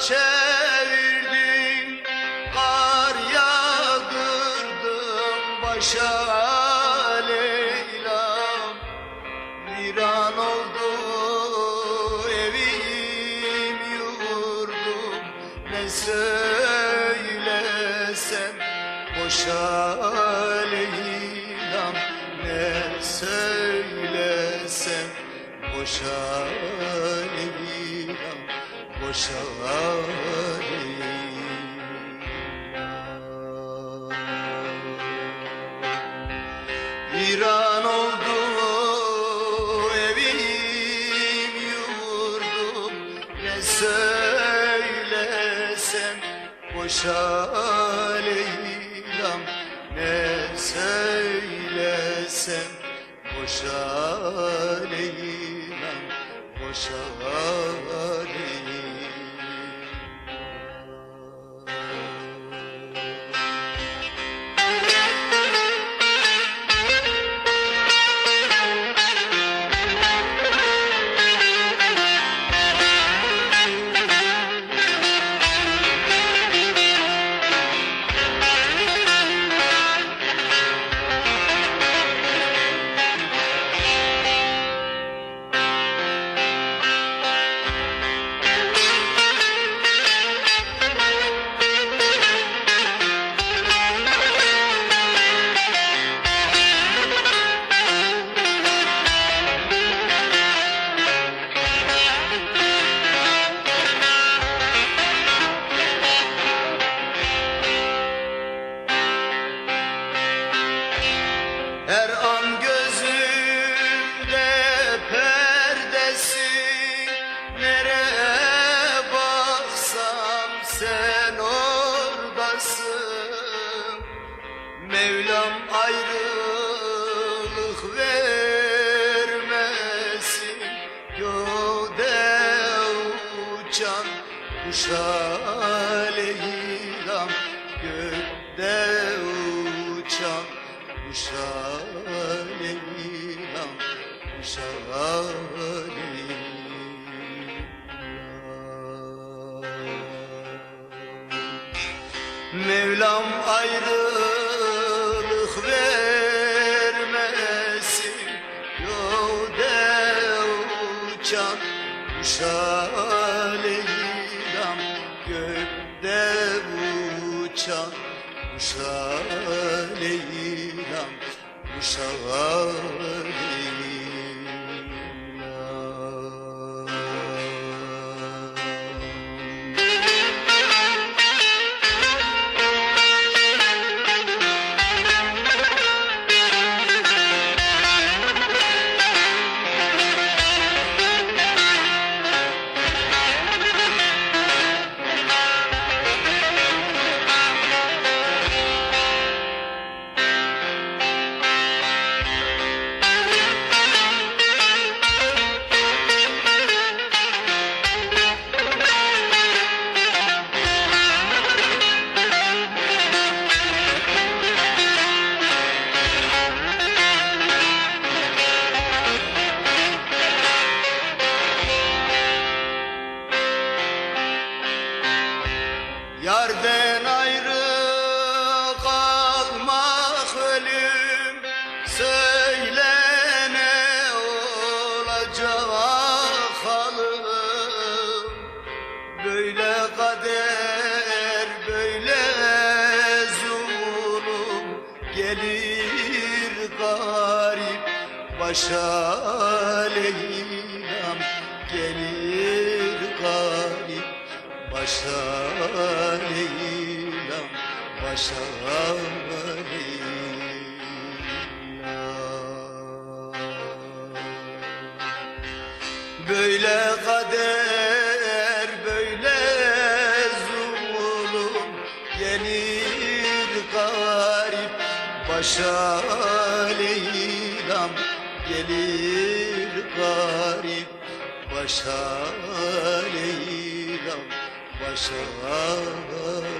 kışa çevirdin Kar yağdırdım başa Leyla'm Viran oldu evim yurdum. Ne söylesem boşa Leyla'm Ne söylesem boşa Leyla'm Viran oldu evim yurdum Ne söylesem boşa Leyla'm Ne söylesem Boşa Leyla'm kuşa Leyla'm Gökte uçan kuşa Leyla'm Kuşa Leyla'm Mevlam ayrılık Gökte uçan kuşa Leyla'm Kuşa Leyla'm Yarden ayrı kalmak ölüm. Söyle ne olacak halim Böyle kader böyle zulüm. Gelir garip başa Leyla'm başa Leyla'm Başa Leyla'm Böyle kader böyle zulüm Gelir garip başa Leyla'm Gelir garip başa Leyla'm Başa Leyla'm